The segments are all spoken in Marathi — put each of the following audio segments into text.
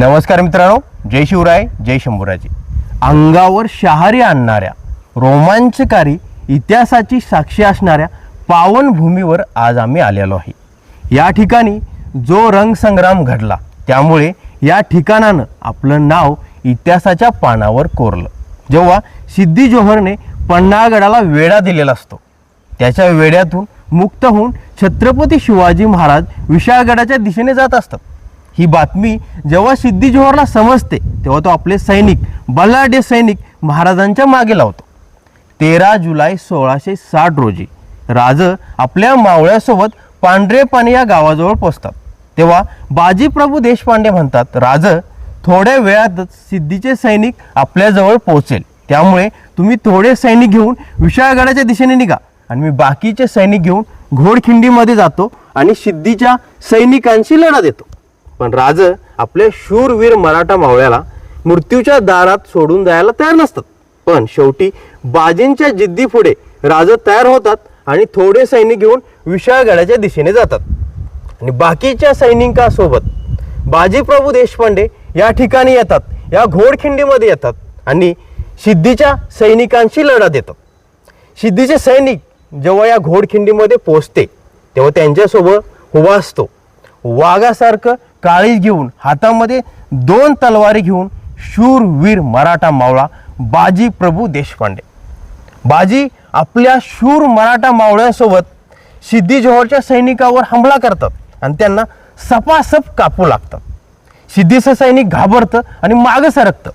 नमस्कार मित्रांनो जय शिवराय जय शंभूराजे. अंगावर शहारी आणणाऱ्या रोमांचकारी इतिहासाची साक्षी असणाऱ्या पावनभूमीवर आज आम्ही आलेलो आहे. या ठिकाणी जो रंगसंग्राम घडला त्यामुळे या ठिकाणानं आपलं नाव इतिहासाच्या पानावर कोरलं. जेव्हा सिद्धी जोहरने पन्हाळगडाला वेढा दिलेला असतो त्याच्या वेड्यातून मुक्त होऊन छत्रपती शिवाजी महाराज विशाळगडाच्या दिशेने जात असतात. ही बातमी जेव्हा सिद्धी जोहरला समजते तेव्हा तो आपले सैनिक बलाढ्य सैनिक महाराजांच्या मागे लावतो. तेरा जुलै सोळाशे साठ रोजी राज आपल्या मावळ्यासोबत पांढरेपाणी या गावाजवळ पोचतात. तेव्हा बाजीप्रभू देशपांडे म्हणतात राज थोड्या वेळातच सिद्धीचे सैनिक आपल्याजवळ पोहोचेल. त्यामुळे तुम्ही थोडे सैनिक घेऊन विशाळगडाच्या दिशेने निघा आणि मी बाकीचे सैनिक घेऊन घोडखिंडीमध्ये जातो आणि सिद्धीच्या सैनिकांशी लढा देतो. पण राज आपल्या शूरवीर मराठा मावळ्याला मृत्यूच्या दारात सोडून जायला तयार नसतात. पण शेवटी बाजींच्या जिद्दीपुढे राज तयार होतात आणि थोडे सैनिक घेऊन विशाळगडाच्या दिशेने जातात. आणि बाकीच्या सैनिकांसोबत बाजीप्रभू देशपांडे या ठिकाणी येतात या घोडखिंडीमध्ये येतात आणि सिद्धीच्या सैनिकांशी लढा देतात. सिद्धीचे सैनिक जेव्हा या घोडखिंडीमध्ये पोचते तेव्हा त्यांच्यासोबत उभा असतो. वाघासारखं काळीज घेऊन हातामध्ये दोन तलवारी घेऊन शूरवीर मराठा मावळा बाजी प्रभू देशपांडे. बाजी आपल्या शूर मराठा मावळ्यांसोबत सिद्धी जोहरच्या सैनिकावर हमला करतात आणि त्यांना सपासप कापू लागतात. सिद्धीचं सैनिक घाबरतं आणि मागं सरकतं.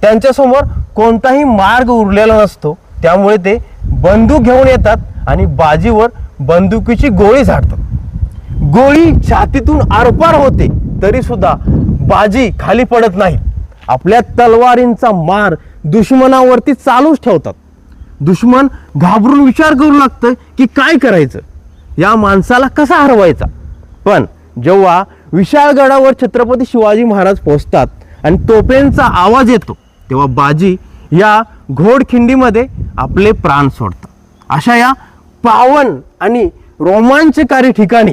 त्यांच्यासमोर कोणताही मार्ग उरलेला नसतो. त्यामुळे ते बंदूक घेऊन येतात आणि बाजीवर बंदुकीची गोळी झाडतात. गोळी छातीतून आरपार होते तरी सुद्धा बाजी खाली पडत नाही आपल्या तलवारींचा मार दुश्मनावरती चालूच ठेवतात. दुश्मन घाबरून विचार करू लागतं की काय करायचं? या माणसाला कसा हरवायचा? पण जेव्हा विशाळगडावर छत्रपती शिवाजी महाराज पोहोचतात आणि तोपेंचा आवाज येतो तेव्हा बाजी या घोडखिंडीमध्ये आपले प्राण सोडतात. अशा या पावन आणि रोमांचकारी ठिकाणी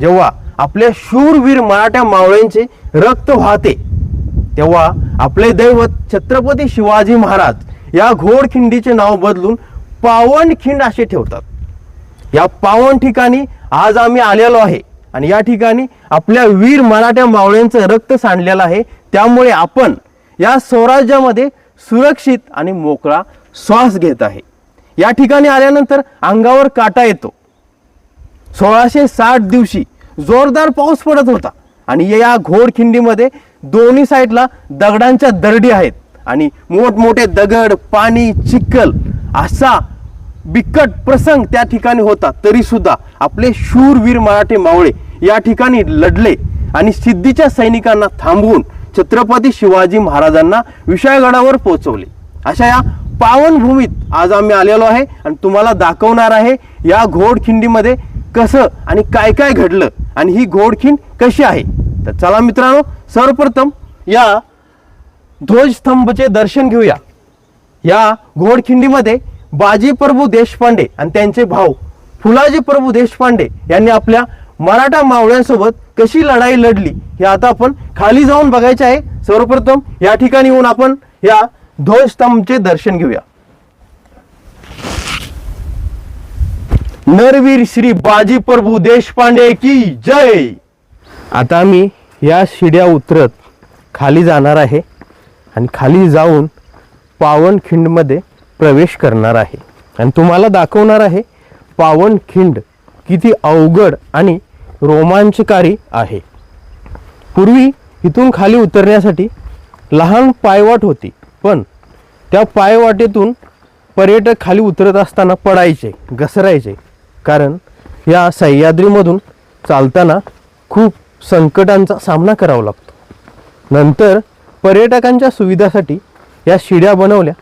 जेव्हा आपल्या शूरवीर मराठा मावळ्यांचे रक्त वाहते तेव्हा आपले दैवत छत्रपती शिवाजी महाराज या घोडखिंडीचे नाव बदलून पावनखिंड असे ठेवतात. या पावन ठिकाणी आज आम्ही आलेलो आहे आणि या ठिकाणी आपल्या वीर मराठा मावळ्यांचं रक्त सांडलेलं आहे. त्यामुळे आपण या स्वराज्यामध्ये सुरक्षित आणि मोकळा श्वास घेत आहे. या ठिकाणी आल्यानंतर अंगावर काटा येतो. सोळाशे साठ दिवशी जोरदार पाऊस पडत होता. आणि या घोडखिंडीमध्ये दोन्ही साईडला दगडांच्या दरडी आहेत. आणि मोठमोठे दगड पाणी चिखल असा बिकट प्रसंग त्या ठिकाणी होता. तरी सुद्धा आपले शूरवीर मराठे मावळे या ठिकाणी लढले आणि सिद्धीच्या सैनिकांना थांबवून छत्रपती शिवाजी महाराजांना विशाळगडावर पोहोचवले. अशा या पावनभूमीत आज आम्ही आलेलो आहे आणि तुम्हाला दाखवणार आहे या घोडखिंडीमध्ये कसं आणि काय काय घडलं आणि ही घोडखिंड कशी आहे? तर चला मित्रांनो सर्वप्रथम या ध्वजस्तंभचे दर्शन घेऊया. या घोडखिंडीमध्ये बाजी प्रभू देशपांडे आणि त्यांचे भाऊ फुलाजी प्रभू देशपांडे यांनी आपल्या मराठा मावळ्यांसोबत कशी लढाई लढली हे आता आपण खाली जाऊन बघायचे आहे. सर्वप्रथम या ठिकाणी येऊन आपण या ध्वजस्तंभचे दर्शन घेऊया. नरवीर श्री बाजी प्रभू देशपांडे की जय. आता मी या शिड्या उतरत खाली जाणार आहे आणि खाली जाऊन पावनखिंडमध्ये प्रवेश करणार आहे. आणि तुम्हाला दाखवणार आहे पावनखिंड किती अवघड आणि रोमांचकारी आहे. पूर्वी इथून खाली उतरण्यासाठी लहान पायवाट होती पण त्या पायवाटेतून पर्यटक खाली उतरत असताना पडायचे घसरायचे. कारण या सह्याद्रीमधून चालताना खूप संकटांचा सामना करावा लागतो. नंतर पर्यटकांच्या सुविधासाठी या शिड्या बनवल्या.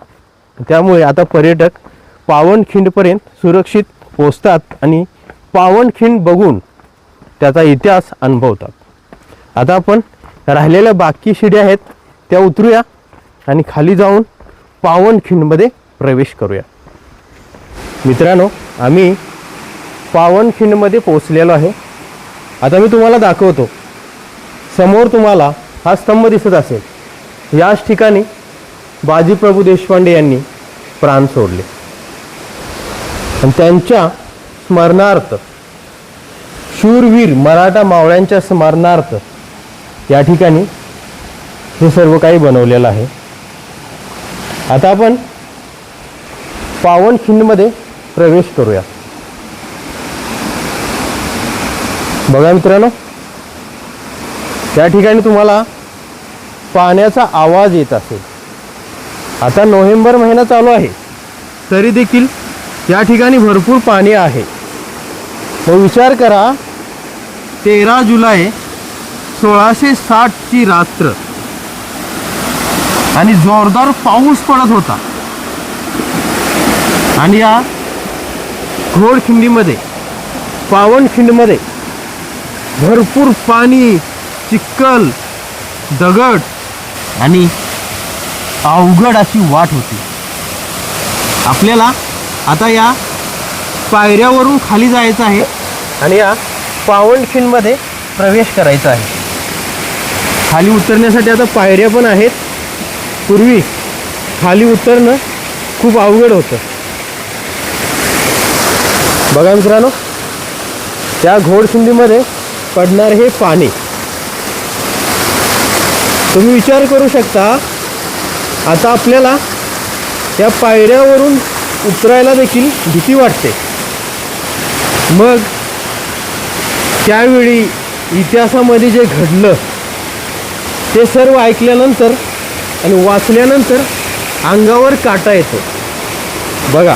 त्यामुळे आता पर्यटक पावनखिंडपर्यंत सुरक्षित पोचतात आणि पावनखिंड बघून त्याचा इतिहास अनुभवतात. आता आपण राहिलेल्या बाकी शिड्या आहेत त्या उतरूया आणि खाली जाऊन पावनखिंडमध्ये प्रवेश करूया. मित्रांनो आम्ही पावनखिंडमध्ये पोचलेलो आहे. आता मी तुम्हाला दाखवतो. समोर तुम्हाला हा स्तंभ दिसत असेल. याच ठिकाणी बाजीप्रभू देशपांडे यांनी प्राण सोडले. आणि त्यांच्या स्मरणार्थ शूरवीर मराठा मावळ्यांच्या स्मरणार्थ या ठिकाणी हे सर्व काही बनवलेलं आहे. आता आपण पावनखिंडमध्ये प्रवेश करूया. बघा मित्रांनो त्या ठिकाणी तुम्हाला पाण्याचा आवाज येत असेल. आता नोव्हेंबर महिना चालू आहे तरी देखील या ठिकाणी भरपूर पाणी आहे. मग विचार करा तेरा जुलै सोळाशे साठची रात्र. आणि जोरदार पाऊस पडत होता. आणि या घोडखिंडीमध्ये पावनखिंडमध्ये भरपूर पाणी चिक्कल दगड आणि अवघड अशी वाट होती. आपल्याला आता या पायऱ्यावरून खाली जायचं आहे आणि या पावनखिंडमध्ये प्रवेश करायचा आहे. खाली उतरण्यासाठी आता पायऱ्या पण आहेत. पूर्वी खाली उतरणं खूप अवघड होतं. बघा मित्रांनो त्या घोडसिंधीमध्ये पडणार हे पाणी. तुम्ही विचार करू शकता आता आपल्याला या पायऱ्यावरून उतरायला देखील भीती वाटते. मग त्यावेळी इतिहासामध्ये जे घडलं ते सर्व ऐकल्यानंतर आणि वाचल्यानंतर अंगावर काटा येतो. बघा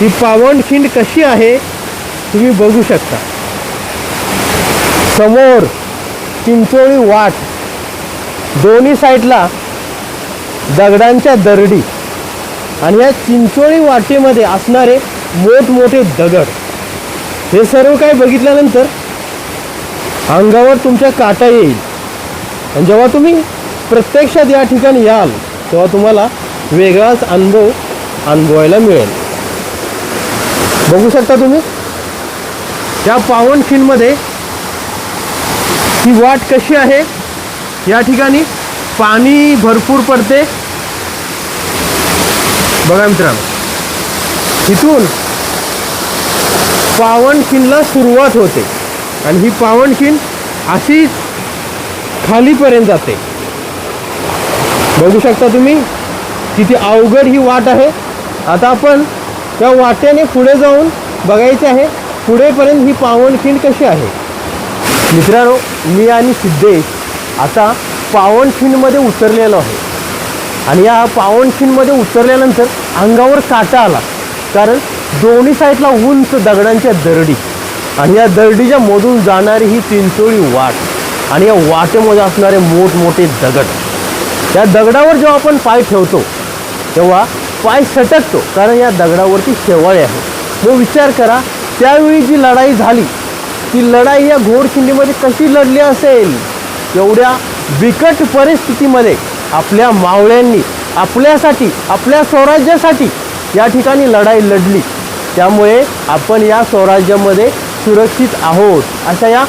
ती पावनखिंड कशी आहे तुम्ही बघू शकता. समोर चिंचोळी वाट. दोन्ही साईडला दगडांच्या दरडी. आणि या चिंचोळी वाटेमध्ये असणारे मोठमोठे दगड. हे सर्व काही बघितल्यानंतर अंगावर तुमच्या काटा येईल. आणि जेव्हा तुम्ही प्रत्यक्षात या ठिकाणी याल तेव्हा तुम्हाला वेगळाच अनुभव अनुभवायला मिळेल. बघू शकता तुम्ही या पावनखिंडमध्ये ही वाट कशी आहे? या ठिकाणी पाणी भरपूर पडते. बघा मित्रांनो इथून पावनखिंडला सुरुवात होते आणि ही पावनखिंड अशीच खालीपर्यंत जाते. बघू शकता तुम्ही किती अवघड ही वाट आहे. आता आपण त्या वाट्याने पुढे जाऊन बघायचे आहे पुढेपर्यंत ही पावनखिंड कशी आहे. मित्रांनो मी आणि सिद्धेश आता पावनखिंडमध्ये उतरलेलो आहे. आणि या पावनखिंडमध्ये उतरल्यानंतर अंगावर काटा आला कारण दोन्ही साईडला उंच दगडांच्या दरडी. आणि या दरडीच्या मधून जाणारी ही चिंचोळी वाट आणि या वाटेमध्ये असणारे मोठमोठे दगड. या दगडावर जेव्हा आपण पाय ठेवतो तेव्हा पाय सटकतो कारण या दगडावरती शेवाळे आहे मग विचार करा त्यावेळी जी लढाई झाली ती लढाई या घोडखिंडीमध्ये कशी लढली असेल? एवढ्या बिकट परिस्थितीमध्ये आपल्या मावळ्यांनी आपल्यासाठी आपल्या स्वराज्यासाठी या ठिकाणी लढाई लढली. त्यामुळे आपण या स्वराज्यामध्ये सुरक्षित आहोत. अशा या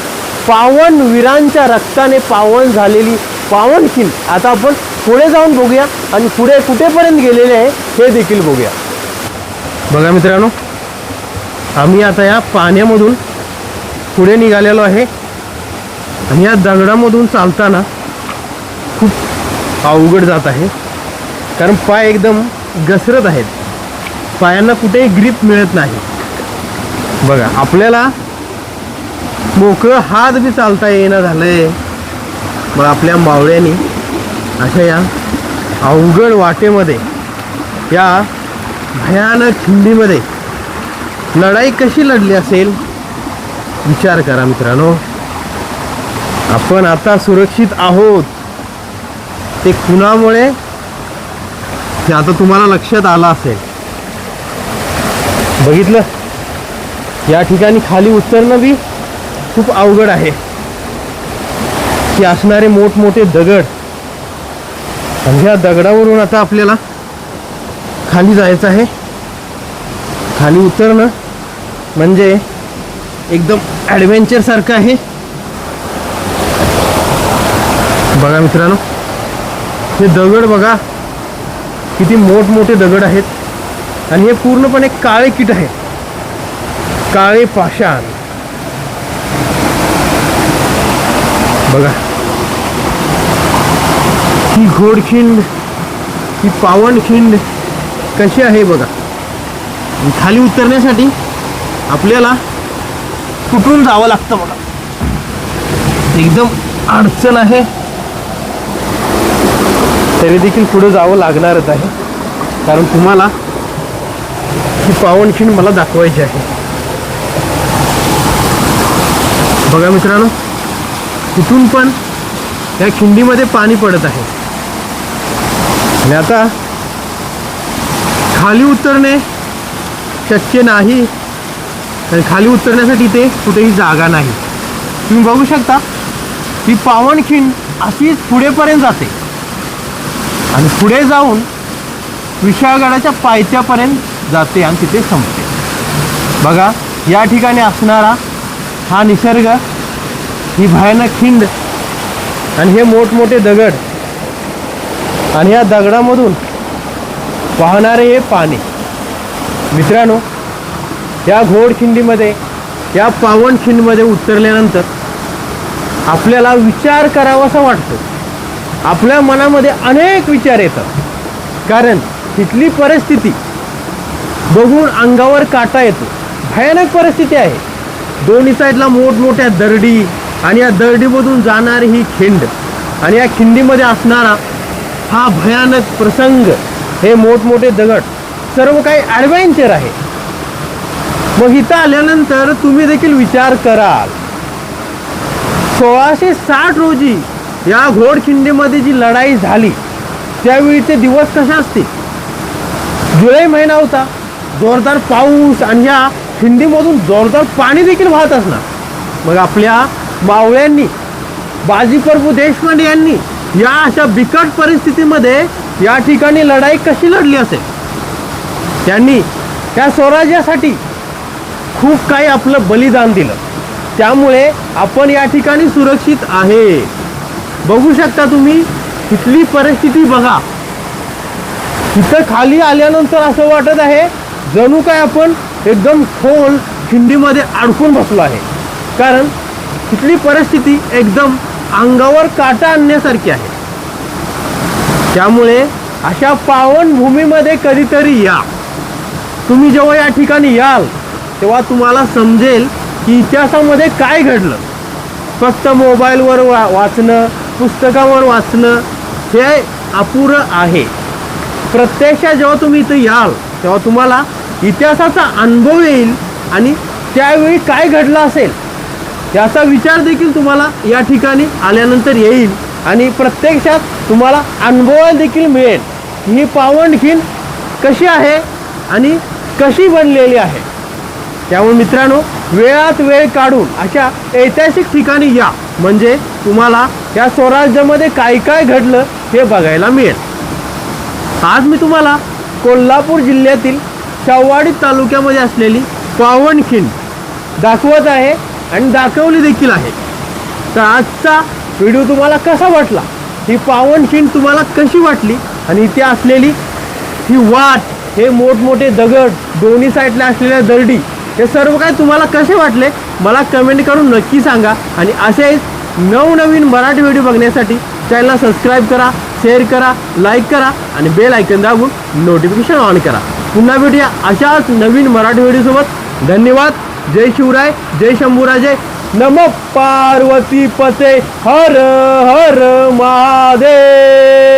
पावन वीरांच्या रक्ताने पावन झालेली पावनखिंड आता आपण पुढे जाऊन बघूया आणि पुढे कुठेपर्यंत गेलेले आहे हे देखील बघूया. बघा मित्रांनो आम्ही आता या पाण्यामधून पुढे निघालेलो आहे. आणि या दगडामधून चालताना खूप अवघड जात आहे. कारण पाय एकदम घसरत आहेत. पायांना कुठेही ग्रीप मिळत नाही. बघा आपल्याला मोकळं हात बी चालता येणं झालंय. मग आपल्या मावळ्यांनी अशा या अवघड वाटेमध्ये या भयानक खिंडीमध्ये लढाई कशी लढली असेल? विचार करा मित्रांनो. आपण आता सुरक्षित आहोत. ते कुणामुळे? हे आता तुम्हाला लक्षात आलं असेल. बघितलं? या ठिकाणी खाली उतरणं बी खूप अवघड आहे. की असणारे मोठमोठे दगड. आणि ह्या दगडावरून आता आपल्याला खाली जायचं आहे. खाली उतरणं म्हणजे एकदम ॲडव्हेंचर सारखं आहे. बघा मित्रांनो हे दगड बघा. किती मोठमोठे दगड आहेत. आणि हे पूर्णपणे काळे कीट आहे. काळे पाषाण. बघा. ही घोडखिंड ही पावनखिंड कशी आहे बघा. खाली उतरण्यासाठी आपल्याला कुठून जावं लागतं बघा. एकदम अडचण आहे. तरी देखील पुढे जावं लागणारच आहे. कारण तुम्हाला ही पावनखिंड मला दाखवायची आहे. बघा मित्रांनो कुठून पण या खिंडीमध्ये पाणी पडत आहे. आणि आता खाली उतरणे शक्य नाही. खाली उतरण्यासाठी ते कुठेही जागा नाही. तुम्ही बघू शकता ही पावनखिंड अशीच पुढेपर्यंत जाते. आणि पुढे जाऊन विशाळगडाच्या पायथ्यापर्यंत जाते आणि तिथे संपते. बघा या ठिकाणी असणारा हा निसर्ग ही भयानक खिंड आणि हे मोठमोठे दगड आणि या दगडामधून वाहणारे हे पाणी. मित्रांनो या घोडखिंडीमध्ये या पावनखिंडमध्ये उतरल्यानंतर आपल्याला विचार करावासा वाटतो. आपल्या मनामध्ये अनेक विचार येतात. कारण तिथली परिस्थिती बघून अंगावर काटा येतो. भयानक परिस्थिती आहे. दोन्ही साईडला मोठमोठ्या दरडी आणि या दरडीमधून जाणारी ही खिंड आणि या खिंडीमध्ये असणारा हा भयानक प्रसंग हे मोठमोठे दगड सर्व काही ॲडव्हेंचर आहे. मग इथं आल्यानंतर तुम्ही देखील विचार कराल. सोळाशे साठ रोजी या घोडखिंडीमध्ये जी लढाई झाली त्यावेळीचे दिवस कसे असतील? जुलै महिना होता. जोरदार पाऊस आणि या खिंडीमधून जोरदार पाणी देखील वाहत असणार. मग आपल्या मावळ्यांनी बाजीप्रभू देशपांडे यांनी या अशा बिकट परिस्थितीमध्ये या ठिकाणी लढाई कशी लढली असेल? त्यांनी त्या स्वराज्यासाठी खूप काही आपलं बलिदान दिलं. त्यामुळे आपण या ठिकाणी सुरक्षित आहे. बघू शकता तुम्ही तिथली परिस्थिती बघा. तिथं खाली आल्यानंतर असं वाटत आहे जणू काय आपण एकदम खोल खिंडीमध्ये अडकून बसलो आहे. कारण तिथली परिस्थिती एकदम अंगावर काटा आणण्यासारखी आहे. त्यामुळे अशा पावनभूमीमध्ये कधीतरी या. तुम्ही जेव्हा या ठिकाणी याल तेव्हा तुम्हाला समजेल की इतिहासामध्ये काय घडलं. फक्त मोबाईलवर वा वाचणं पुस्तकावर वाचणं हे अपुरं आहे. प्रत्यक्षात जेव्हा तुम्ही इथं याल तेव्हा तुम्हाला इतिहासाचा अनुभव येईल आणि त्यावेळी काय घडलं असेल याचा विचार देखील तुम्हाला या ठिकाणी आल्यानंतर येईल आणि प्रत्यक्षात तुम्हाला अनुभवायला देखील मिळेल की ही पावनखीण कशी आहे आणि कशी बनलेली आहे. त्यामुळे मित्रांनो वेळात वेळ काढून अशा ऐतिहासिक ठिकाणी या. म्हणजे तुम्हाला या स्वराज्यामध्ये काय काय घडलं हे बघायला मिळेल. आज मी तुम्हाला कोल्हापूर जिल्ह्यातील शाहवाडी तालुक्यामध्ये असलेली पावनखिंड दाखवत आहे आणि दाखवली देखील आहे. तर आजचा व्हिडिओ तुम्हाला कसा वाटला? ही पावनखिंड तुम्हाला कशी वाटली? आणि इथे असलेली ही वाट हे मोठमोठे दगड दोन्ही साईडला असलेल्या दरडी हे सर्व काय तुम्हाला कसे वाटले? मला कमेंट करून नक्की सांगा. आणि असेच नवनवीन मराठी व्हिडिओ बघण्यासाठी चॅनलला सबस्क्राईब करा शेअर करा लाईक करा आणि बेल ऐकन दाबून नोटिफिकेशन ऑन करा. पुन्हा भेटूया अशाच नवीन मराठी व्हिडिओसोबत धन्यवाद. जय शिवराय जय शंभूराजे. नम पार्वती पते. हर हर महादेव.